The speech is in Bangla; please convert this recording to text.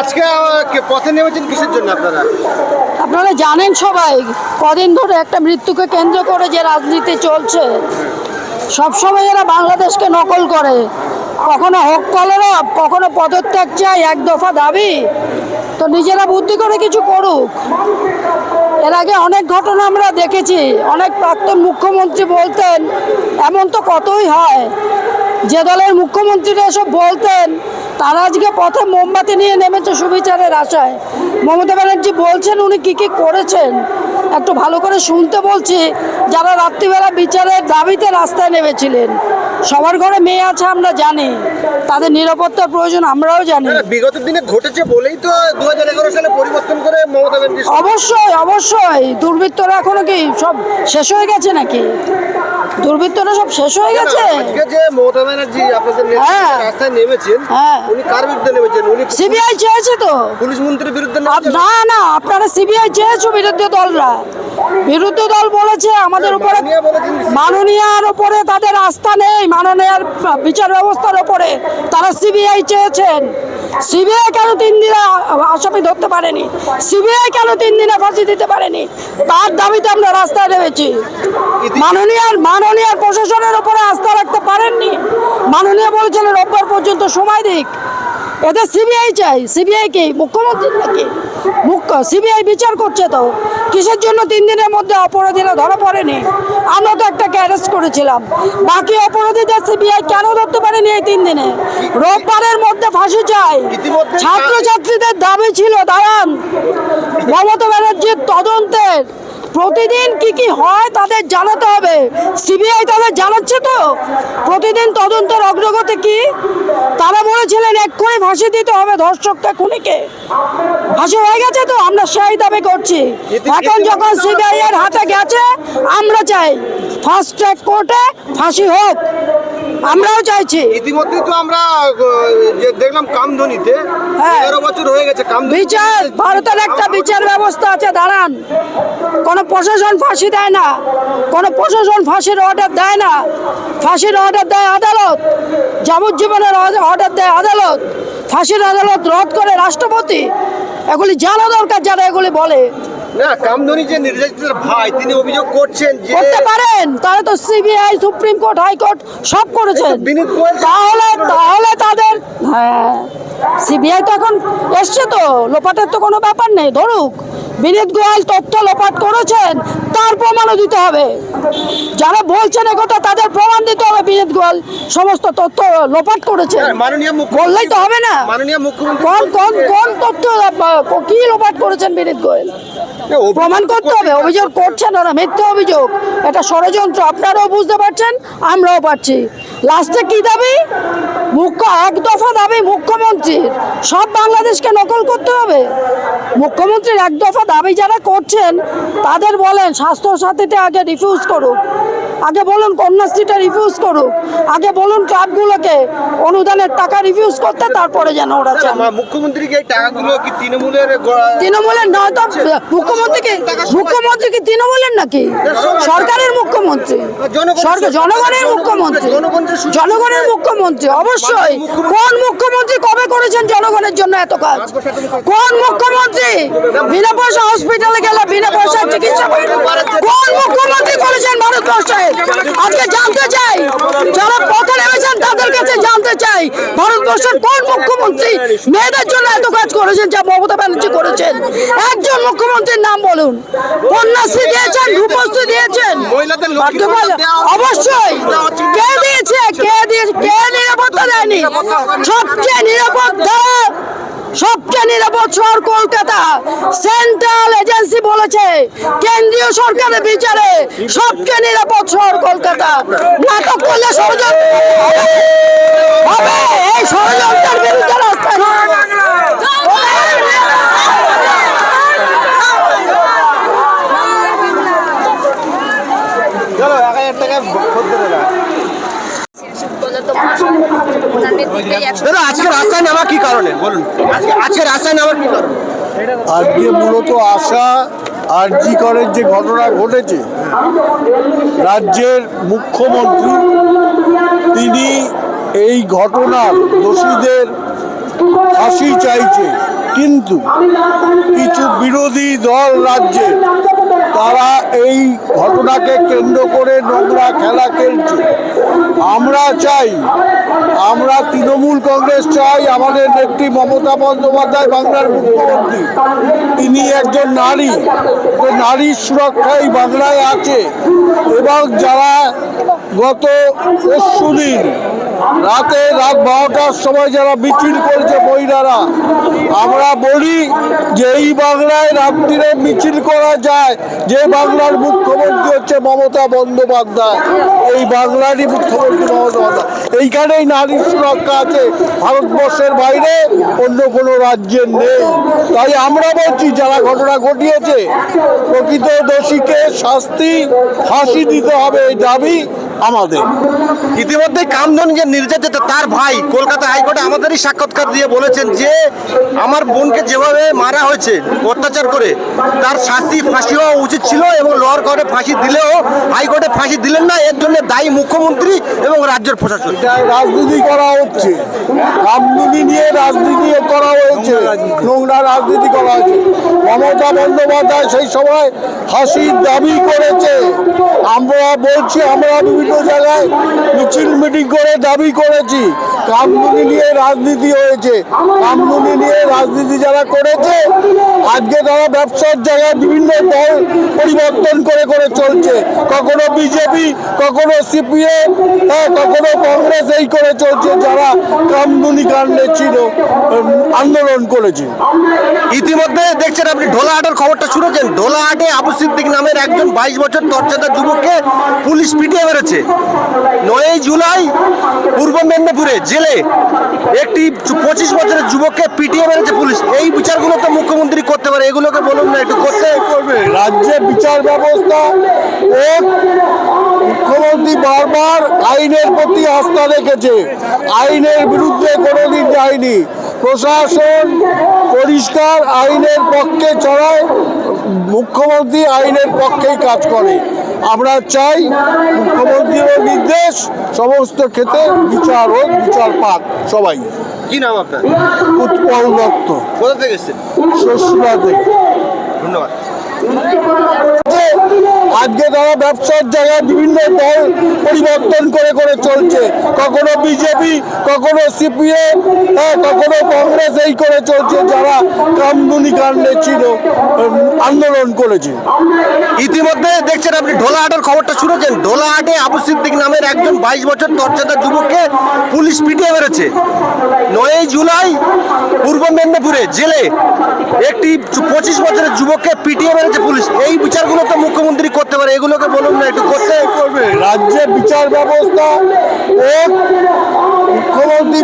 আজকে পথে নেমেছেন কিসের জন্য আপনারা? আপনারা জানেন সবাই, কদিন ধরে একটা মৃত্যুকে কেন্দ্র করে যে রাজনীতি চলছে, সবসময় এরা বাংলাদেশকে নকল করে। কখনো হক কলরব কখনো পদত্যাগ চাই, এক দফা দাবি। তো নিজেরা বুদ্ধি করে কিছু করুক। এর আগে অনেক ঘটনা আমরা দেখেছি, অনেক প্রাক্তন মুখ্যমন্ত্রী বলতেন, এমন তো কতই হয়। যে দলের মুখ্যমন্ত্রীরা এসব বলতেন তারা আজকে পথে মোমবাতি নিয়ে নেমেছে সুবিচারের আশায়। মমতা ব্যানার্জি বলছেন, উনি কি কি করেছেন? একটু ভালো করে শুনতে বলছি, যারা রাত্রিবেলা বিচারের দাবিতে রাস্তায় নেমেছিলেন। সবার ঘরে মেয়ে আছে আমরা জানি। তাদের নিরাপত্তার প্রয়োজন আমরাও জানি। বিগত দিনে ঘটেছে বলেই তো দু হাজার এগারো সালে পরিবর্তন করে মমতা ব্যানার্জি অবশ্যই অবশ্যই। দুর্বৃত্তরা এখনও কি সব শেষ হয়ে গেছে নাকি? দুর্বৃত্তরা সব শেষ হয়ে গেছে? আজকে যে মমতা ব্যানার্জি আপনাদের হ্যাঁ। রাস্তায় নেমেছেন হ্যাঁ। উনি কার বিরুদ্ধে নেমেছেন? উনি সিবিআই চেয়েছে তো। পুলিশ মন্ত্রীর বিরুদ্ধে না না আপনারা সিবিআই চেয়েছো বিরোধী দলরা। বিরোধী দল বলেছে আমাদের উপরে। মাননীয়ার উপরে তাদের আস্থা নেই। মাননীয়ার বিচার ব্যবস্থার ওপরে তারা সিবিআই চেয়েছেন। সিবিআই কেন তিন দিনে আসামি ধরতে পারেনি? সিবিআই কেন তিন দিনে ফাঁসি দিতে পারেনি? তার দাবিতে আমরা রাস্তায় নেমেছি। মাননীয়ার মাননীয়ার প্রশাসনের ওপরে আস্থা রাখতে পারেননি। মাননীয় বলেছেন রোববার পর্যন্ত সময় দিক। এদের সিবিআই চাই। সিবিআই কি? মুখ্যমন্ত্রী নাকি? মুখ্য। সিবিআই বিচার করছে তো। কিসের জন্য তিন দিনের মধ্যে অপরাধীরা ধরা পড়েনি? আমরা তো একটাকে অ্যারেস্ট করেছিলাম। বাকি অপরাধীদের সিবিআই কেন ধরতে পারেনি এই তিন দিনে? রোববারের মধ্যে ফাঁসি চাই। ছাত্রছাত্রীদের দাবি ছিল দাঁড়ান। মমতা প্রতিদিন কি কি হয় তাদের জানাতে হবে। সিবিআই তাদের জানাচ্ছে তো। প্রতিদিন তদন্তের অগ্রগতি কি? তারা বলেছিলেন এক্ষুনি ফাঁসি দিতে হবে ধর্ষককে, খুনিকে। ফাঁসি হয়ে গেছে তো, আমরা সেই দাবি করছি। এখন যখন সিবিআই এর হাতে গেছে, আমরা চাই ফার্স্ট ট্র্যাক কোর্টে ফাঁসি হোক। আমরাও চাইছি। ইতিমধ্যে তো আমরা যে দেখলাম কামধনিতে হ্যাঁ। তেরো বছর হয়ে গেছে বিচার ভারতের একটা বিচার ব্যবস্থা আছে দাঁড়ান। কোনো প্রশাসন ফাঁসি দেয় না। কোনো প্রশাসন ফাঁসির অর্ডার দেয় না। ফাঁসির অর্ডার দেয় আদালত। যাবজ্জীবনের অর্ডার দেয় আদালত। ফাঁসির আদালত রদ করে রাষ্ট্রপতি। এগুলি জানা দরকার যারা এগুলি বলে। না কামধনি যে নির্যাতিতের ভাই তিনি অভিযোগ করছেন যে করতে পারেন। তারা তো সিবিআই সুপ্রিম কোর্ট হাইকোর্ট সব করেছেন। বিনীত গোয়েল তাহলে তাহলে তাদের হ্যাঁ সিবিআই তো এখন এসছে তো লোপাটের তো কোনো ব্যাপার নেই ধরুক। বিনীত গোয়াল তথ্য লোপাট করেছেন তার প্রমাণও দিতে হবে। যারা বলছেন একথা তাদের প্রমাণ দিতে হবে বিনীত গোয়াল সমস্ত তথ্য লোপাট করেছেন। হ্যাঁ, বললেই তো হবে না। কোন কোন কোন তথ্য কি লোপাট করেছেন বিনীত গোয়েল? প্রমাণ করতে হবে অভিযোগ করছেন ওরা মিথ্যে অভিযোগ। এটা ষড়যন্ত্র আপনারাও বুঝতে পারছেন আমরাও পারছি। লাস্টে কি দাবি? মুখ্য এক দফা দাবি মুখ্যমন্ত্রীর। সব বাংলাদেশকে নকল করতে হবে। মুখ্যমন্ত্রীর এক দফা দাবি যারা করছেন, তাদের বলেন স্বাস্থ্য সাথীটা আগে রিফিউজ করুক। আগে বলুন কন্যাশ্রীটা রিফিউজ করুক। আগে বলুন ক্লাবগুলোকে অনুদানের টাকা রিফিউজ করতে তারপরে যেন ওরা মুখ্যমন্ত্রীকে টাকাগুলো কি তৃণমূলের তৃণমূলের নয় তো মুখ্যমন্ত্রী কি মুখ্যমন্ত্রী কি তৃণমূলের নাকি? সরকারের মুখ্যমন্ত্রী। সরকার জনগণের মুখ্যমন্ত্রী। জনগণের মুখ্যমন্ত্রী অবশ্যই। কোন মুখ্যমন্ত্রী কবে করেছেন জনগণের জন্য এত কাজ? কোন মুখ্যমন্ত্রী? বিনা পয়সা হসপিটালে গেলে বিনা পয়সা চিকিৎসা কোন মুখ্যমন্ত্রী করেছেন ভারতবর্ষে? জানতে চাই। যারা পথে নেমেছেন তাদের কাছে জানতে চাই ভারতবর্ষের কোন মুখ্যমন্ত্রী মেয়েদের জন্য এত কাজ করেছেন যা মমতা ব্যানার্জি করেছেন? একজন মুখ্যমন্ত্রীর নাম বলুন। কন্যাশ্রী দিয়েছেন রূপশ্রী দিয়েছেন। অবশ্যই। কে দিয়েছে? কে দিয়েছে কে নিরাপত্তা দেয়নি? সবচেয়ে নিরাপত্তা সবচেয়ে নিরাপদ শহর কলকাতা। সেন্ট্রাল এজেন্সি বলেছে, কেন্দ্রীয় সরকারের বিচারে সবচেয়ে নিরাপদ শহর কলকাতা। নাটক করলে ষড়যন্ত্র এই ষড়যন্ত্রের দাদা আজকে রাস্তায় নামা কি কারণে? বলুন। আজকে আজকে রাস্তায় নামার কি কারণে? আজকে মূলত আশা আরজি করের যে ঘটনা ঘটেছে রাজ্যের মুখ্যমন্ত্রী তিনি এই ঘটনার দোষীদের ফাঁসি চাইছে। কিন্তু কিছু বিরোধী দল রাজ্যে তারা এই ঘটনাকে কেন্দ্র করে নোংরা খেলা খেলছে। আমরা চাই, আমরা তৃণমূল কংগ্রেস চাই, আমাদের নেত্রী মমতা বন্দ্যোপাধ্যায় বাংলার মুখ্যমন্ত্রী। তিনি একজন নারী নারীর সুরক্ষাই বাংলায় আছে। এবং যারা গত পরশু রাতে রাত বারোটার সময় যারা মিছিল করছে মহিলারা, আমরা বলি যে এই বাংলায় রাত্রিরে মিছিল করা যায়। যে বাংলার মুখ্যমন্ত্রী হচ্ছে মমতা বন্দ্যোপাধ্যায়। এই বাংলারই মুখ্যমন্ত্রী মমতা বন্দ্যোপাধ্যায়। এইখানেই নারীর সুরক্ষা আছে। ভারতবর্ষের বাইরে অন্য কোনো রাজ্যের নেই। তাই আমরা বলছি, যারা ঘটনা ঘটিয়েছে, প্রকৃত দোষীকে শাস্তি, ফাঁসি দিতে হবে এই দাবি। আমাদের। ইতিমধ্যে কামধন যে নির্যাতিত তার ভাই কলকাতা হাইকোর্টে আমাদেরই সাক্ষাৎকার দিয়ে বলেছেন যে, আমার বোনকে যেভাবে মারা হয়েছে অত্যাচার করে, তার শাস্তি ফাঁসি হওয়া উচিত ছিল এবং লোয়ার কোর্টে ফাঁসি দিলেও হাইকোর্টে ফাঁসি দিলেন না। এর জন্য দায়ী মুখ্যমন্ত্রী এবং রাজ্যের প্রশাসন। রাজনীতি করা হচ্ছে। রাজনীতি নিয়ে রাজনীতি করা হয়েছে। নোংরা রাজনীতি করা হয়েছে। মমতা বন্দ্যোপাধ্যায় সেই সময় ফাঁসির দাবি করেছে। আমরা বলছি, আমরা বিভিন্ন জায়গায় মিছিল, মিটিং করে দাবি করেছি। কামদুনি নিয়ে রাজনীতি হয়েছে। কামদুনি নিয়ে রাজনীতি যারা করেছে, আজকে তারা ব্যবসার জায়গায় বিভিন্ন দল পরিবর্তন করে করে চলছে। কখনো বিজেপি, কখনো সিপিএম কখনো কংগ্রেস এই করে চলছে, যারা কামদুনি কাণ্ডে ছিল আন্দোলন করেছে। ইতিমধ্যে দেখছেন আপনি ঢোলাহাটের খবরটা শুনেছেন ঢোলাহাটে আবু সিদ্দিক নামের একজন বাইশ বছর তর্চাদার যুবককে পুলিশ পিটিয়ে মেরেছে। নয়ই জুলাই পূর্ব মেদিনীপুরে জেলে একটি পঁচিশ বছরের যুবককে পিটিয়ে মেরেছে পুলিশ। এই বিচারগুলো তো মুখ্যমন্ত্রী করতে পারে, এগুলোকে বলুন না, একটু করতে। করবে? রাজ্যে বিচার ব্যবস্থা মুখ্যমন্ত্রী বারবার আইনের প্রতি আস্থা রেখেছে। আইনের বিরুদ্ধে কোনোদিন যায়নি। প্রশাসন পরিষ্কার আইনের পক্ষে চড়ায় মুখ্যমন্ত্রী আইনের পক্ষেই কাজ করে। আমরা চাই মুখ্যমন্ত্রীর নির্দেশ সমস্ত ক্ষেত্রে বিচার হোক বিচার পাক সবাই। কি নাম আপনার? উৎপল দত্ত। কোথা থেকে এসছেন? শ্বশুরা থেকে। ধন্যবাদ। আজকে তারা ব্যবসার জায়গায় বিভিন্ন দল পরিবর্তন করে করে চলছে। কখনো বিজেপি, কখনো সিপিএম কখনো কংগ্রেস এই করে চলছে, যারা কামদুনি কাণ্ডে ছিল আন্দোলন করেছে। ইতিমধ্যে দেখছেন আপনি ঢোলাহাটের খবরটা শুনেছেন ঢোলাহাটে আবু সিদ্দিক নামের একজন বাইশ বছর তর্চাদার যুবককে পুলিশ পিটিয়ে মেরেছে। নয়ই জুলাই পূর্ব মেদিনীপুরে জেলে একটি পঁচিশ বছরের যুবককে পিটিয়ে মেরেছে পুলিশ। এই বিচারগুলো তো মুখ্যমন্ত্রী করতে পারে এগুলোকে বলুন না একটু করতে। করবে রাজ্যে বিচার ব্যবস্থা ও মুখ্যমন্ত্রী